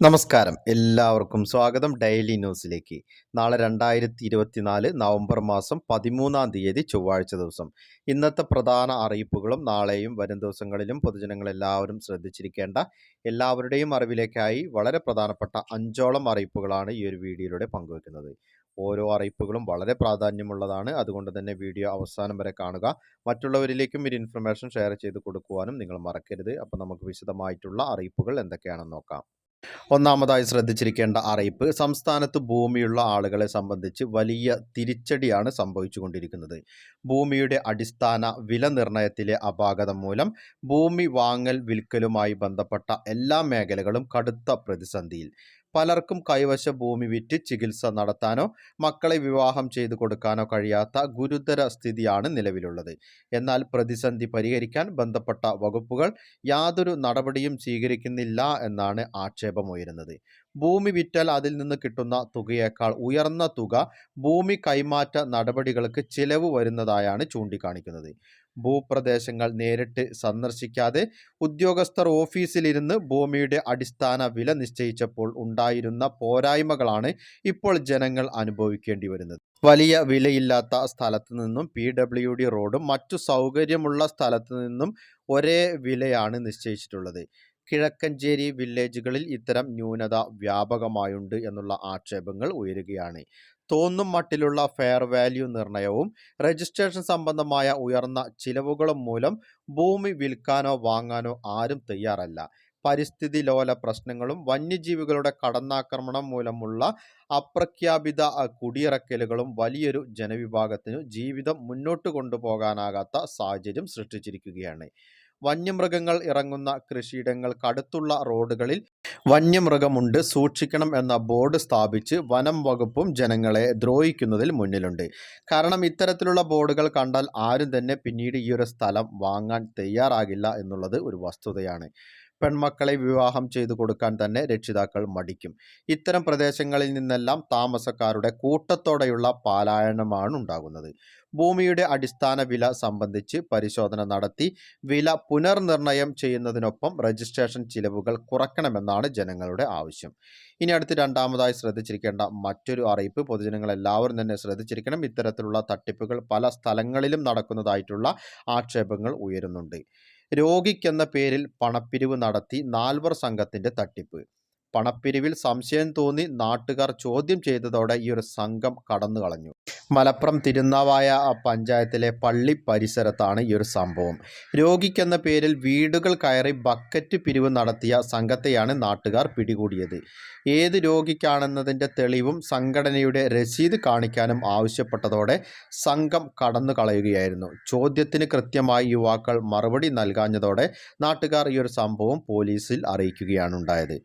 നമസ്കാരം. എല്ലാവർക്കും സ്വാഗതം ഡെയിലി ന്യൂസിലേക്ക്. നാളെ രണ്ടായിരത്തി ഇരുപത്തിനാല് നവംബർ മാസം പതിമൂന്നാം തീയതി ചൊവ്വാഴ്ച ദിവസം. ഇന്നത്തെ പ്രധാന അറിയിപ്പുകളും നാളെയും വരും ദിവസങ്ങളിലും പൊതുജനങ്ങൾ എല്ലാവരും ശ്രദ്ധിച്ചിരിക്കേണ്ട എല്ലാവരുടെയും അറിവിലേക്കായി വളരെ പ്രധാനപ്പെട്ട അഞ്ചോളം അറിയിപ്പുകളാണ് ഈ ഒരു വീഡിയോയിലൂടെ പങ്കുവെക്കുന്നത് ഓരോ അറിയിപ്പുകളും വളരെ പ്രാധാന്യമുള്ളതാണ്. അതുകൊണ്ട് തന്നെ വീഡിയോ അവസാനം വരെ കാണുക. മറ്റുള്ളവരിലേക്കും ഒരു ഇൻഫർമേഷൻ ഷെയർ ചെയ്ത് കൊടുക്കുവാനും നിങ്ങൾ മറക്കരുത്. അപ്പോൾ നമുക്ക് വിശദമായിട്ടുള്ള അറിയിപ്പുകൾ എന്തൊക്കെയാണെന്ന് നോക്കാം. ഒന്നാമതായി ശ്രദ്ധിച്ചിരിക്കേണ്ട അറിയിപ്പ് സംസ്ഥാനത്ത് ഭൂമിയുള്ള ആളുകളെ സംബന്ധിച്ച് വലിയ തിരിച്ചടിയാണ് സംഭവിച്ചുകൊണ്ടിരിക്കുന്നത്. ഭൂമിയുടെ അടിസ്ഥാന വില നിർണയത്തിലെ അപാകത മൂലം ഭൂമി വാങ്ങൽ വിൽക്കലുമായി ബന്ധപ്പെട്ട എല്ലാ മേഖലകളും കടുത്ത പ്രതിസന്ധിയിൽ. പലർക്കും കൈവശ ഭൂമി വിറ്റ് ചികിത്സ നടത്താനോ മക്കളെ വിവാഹം ചെയ്തു കൊടുക്കാനോ കഴിയാത്ത ഗുരുതര സ്ഥിതിയാണ് നിലവിലുള്ളത്. എന്നാൽ പ്രതിസന്ധി പരിഹരിക്കാൻ ബന്ധപ്പെട്ട വകുപ്പുകൾ യാതൊരു നടപടിയും സ്വീകരിക്കുന്നില്ല എന്നാണ് ആക്ഷേപമുയരുന്നത്. ഭൂമി വിറ്റാൽ അതിൽ നിന്ന് കിട്ടുന്ന തുകയേക്കാൾ ഉയർന്ന തുക ഭൂമി കൈമാറ്റ നടപടികൾക്ക് ചിലവ് വരുന്നതായാണ് ചൂണ്ടിക്കാണിക്കുന്നത്. ഭൂപ്രദേശങ്ങൾ നേരിട്ട് സന്ദർശിക്കാതെ ഉദ്യോഗസ്ഥർ ഓഫീസിലിരുന്ന് ഭൂമിയുടെ അടിസ്ഥാന വില നിശ്ചയിച്ചപ്പോൾ ഉണ്ടായിരുന്ന പോരായ്മകളാണ് ഇപ്പോൾ ജനങ്ങൾ അനുഭവിക്കേണ്ടി വരുന്നത്. വലിയ വിലയില്ലാത്ത സ്ഥലത്തു നിന്നും പി ഡബ്ല്യു ഡി റോഡും മറ്റു സൗകര്യമുള്ള സ്ഥലത്തു നിന്നും ഒരേ വിലയാണ് നിശ്ചയിച്ചിട്ടുള്ളത്. കിഴക്കഞ്ചേരി വില്ലേജുകളിൽ ഇത്തരം ന്യൂനത വ്യാപകമായുണ്ട് എന്നുള്ള ആക്ഷേപങ്ങൾ ഉയരുകയാണ്. തോന്നും മട്ടിലുള്ള ഫെയർ വാല്യൂ നിർണയവും രജിസ്ട്രേഷൻ സംബന്ധമായ ഉയർന്ന ചിലവുകളും മൂലം ഭൂമി വിൽക്കാനോ വാങ്ങാനോ ആരും തയ്യാറല്ല. പരിസ്ഥിതി ലോല പ്രശ്നങ്ങളും വന്യജീവികളുടെ കടന്നാക്രമണം മൂലമുള്ള അപ്രഖ്യാപിത കുടിയിറക്കലുകളും വലിയൊരു ജനവിഭാഗത്തിനു ജീവിതം മുന്നോട്ട് കൊണ്ടുപോകാനാകാത്ത സാഹചര്യം സൃഷ്ടിച്ചിരിക്കുകയാണ്. വന്യമൃഗങ്ങൾ ഇറങ്ങുന്ന കൃഷിയിടങ്ങൾക്കടുത്തുള്ള റോഡുകളിൽ വന്യമൃഗമുണ്ട്. സൂക്ഷിക്കണം എന്ന ബോർഡ് സ്ഥാപിച്ച് വനം വകുപ്പും ജനങ്ങളെ ദ്രോഹിക്കുന്നതിൽ മുന്നിലുണ്ട്. കാരണം ഇത്തരത്തിലുള്ള ബോർഡുകൾ കണ്ടാൽ ആരും തന്നെ പിന്നീട് ഈ ഒരു സ്ഥലം വാങ്ങാൻ തയ്യാറാകില്ല എന്നുള്ളത് ഒരു വസ്തുതയാണ്. പെൺമക്കളെ വിവാഹം ചെയ്തു കൊടുക്കാൻ തന്നെ രക്ഷിതാക്കൾ മടിക്കും. ഇത്തരം പ്രദേശങ്ങളിൽ നിന്നെല്ലാം താമസക്കാരുടെ കൂട്ടത്തോടെയുള്ള പാലായനമാണ് ഉണ്ടാകുന്നത്. ഭൂമിയുടെ അടിസ്ഥാന വില സംബന്ധിച്ച് പരിശോധന നടത്തി വില പുനർനിർണയം ചെയ്യുന്നതിനൊപ്പം രജിസ്ട്രേഷൻ ചിലവുകൾ കുറയ്ക്കണമെന്നാണ് ജനങ്ങളുടെ ആവശ്യം. ഇനി അടുത്ത് രണ്ടാമതായി ശ്രദ്ധിച്ചിരിക്കേണ്ട മറ്റൊരു അറിയിപ്പ് പൊതുജനങ്ങൾ എല്ലാവരും തന്നെ ശ്രദ്ധിച്ചിരിക്കണം. ഇത്തരത്തിലുള്ള തട്ടിപ്പുകൾ പല സ്ഥലങ്ങളിലും നടക്കുന്നതായിട്ടുള്ള ആക്ഷേപങ്ങൾ ഉയരുന്നുണ്ട്. രോഗിക്കെന്ന പേരിൽ പണപ്പിരിവ് നടത്തി നാൽവർ സംഘത്തിന്റെ തട്ടിപ്പ്. പണപ്പിരിവിൽ സംശയം തോന്നി നാട്ടുകാർ ചോദ്യം ചെയ്തതോടെ ഈ ഒരു സംഘം കടന്നു കളഞ്ഞു മലപ്പുറം തിരുനാവായ പഞ്ചായത്തിലെ പള്ളി പരിസരത്താണ് ഈ ഒരു സംഭവം. രോഗിക്കെന്ന പേരിൽ വീടുകൾ കയറി ബക്കറ്റ് പിരിവ് നടത്തിയ സംഘത്തെയാണ് നാട്ടുകാർ പിടികൂടിയത്. ഏത് രോഗിക്കാണെന്നതിന്റെ തെളിവും സംഘടനയുടെ രസീത് കാണിക്കാനും ആവശ്യപ്പെട്ടതോടെ സംഘം കടന്നു കളയുകയായിരുന്നു. ചോദ്യത്തിന് കൃത്യമായി യുവാക്കൾ മറുപടി നൽകാഞ്ഞതോടെ നാട്ടുകാർ ഈ ഒരു സംഭവം പോലീസിൽ അറിയിക്കുകയാണ് ഉണ്ടായത്.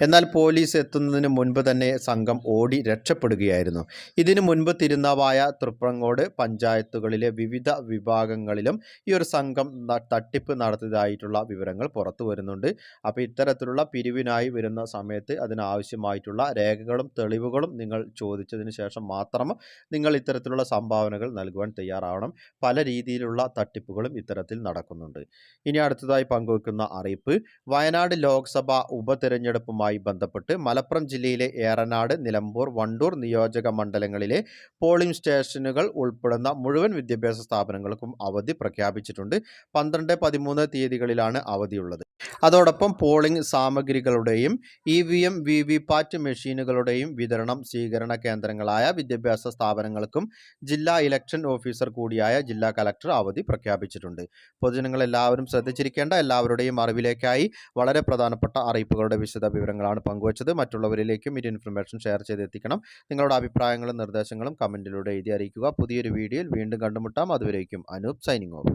എന്നാൽ പോലീസ് എത്തുന്നതിന് മുൻപ് തന്നെ സംഘം ഓടി രക്ഷപ്പെടുകയായിരുന്നു. ഇതിനു മുൻപ് തിരുനാവായ തൃപ്രങ്ങോട് പഞ്ചായത്തുകളിലെ വിവിധ വിഭാഗങ്ങളിലും ഈ ഒരു സംഘം തട്ടിപ്പ് നടത്തിയതായിട്ടുള്ള വിവരങ്ങൾ പുറത്തു വരുന്നുണ്ട്. അപ്പോൾ ഇത്തരത്തിലുള്ള പിരിവിനായി വരുന്ന സമയത്ത് അതിനാവശ്യമായിട്ടുള്ള രേഖകളും തെളിവുകളും നിങ്ങൾ ചോദിച്ചതിന് ശേഷം മാത്രം നിങ്ങൾ ഇത്തരത്തിലുള്ള സംഭാവനകൾ നൽകുവാൻ തയ്യാറാവണം. പല രീതിയിലുള്ള തട്ടിപ്പുകളും ഇത്തരത്തിൽ നടക്കുന്നുണ്ട്. ഇനി അടുത്തതായി പങ്കുവെക്കുന്ന അറിയിപ്പ്. വയനാട് ലോക്സഭാ ഉപതെരഞ്ഞെടുപ്പുമായി പ്രവർത്തനവുമായി ബന്ധപ്പെട്ട് മലപ്പുറം ജില്ലയിലെ ഏറനാട് നിലമ്പൂർ വണ്ടൂർ നിയോജക മണ്ഡലങ്ങളിലെ പോളിംഗ് സ്റ്റേഷനുകൾ ഉൾപ്പെടുന്ന മുഴുവൻ വിദ്യാഭ്യാസ സ്ഥാപനങ്ങൾക്കും അവധി പ്രഖ്യാപിച്ചിട്ടുണ്ട്. പന്ത്രണ്ട് പതിമൂന്ന് തീയതികളിലാണ് അവധിയുള്ളത്. അതോടൊപ്പം polling സാമഗ്രികളുടെയും E V M V V PAT മെഷീനുകളുടെയും വിതരണം സ്വീകരണ കേന്ദ്രങ്ങളായ വിദ്യാഭ്യാസ സ്ഥാപനങ്ങൾക്കും ജില്ലാ ഇലക്ഷൻ ഓഫീസർ കൂടിയായ ജില്ലാ കലക്ടർ അവധി പ്രഖ്യാപിച്ചിട്ടുണ്ട്. പൊതുജനങ്ങൾ എല്ലാവരും ശ്രദ്ധിച്ചിരിക്കേണ്ട എല്ലാവരുടെയും അറിവിലേക്കായി വളരെ പ്രധാനപ്പെട്ട അറിയിപ്പുകളുടെ വിശദ വിവരങ്ങളാണ് പങ്കുവച്ചത്. മറ്റുള്ളവരിലേക്കും ഈ ഇൻഫർമേഷൻ ഷെയർ ചെയ്തെത്തിക്കണം. നിങ്ങളുടെ അഭിപ്രായങ്ങളും നിർദ്ദേശങ്ങളും കമന്റിലൂടെ എഴുതി അറിയിക്കുക. പുതിയൊരു വീഡിയോയിൽ വീണ്ടും കണ്ടുമുട്ടാം. അതുവരേക്കും അനൂപ് സൈനിങ് ഓഫ്.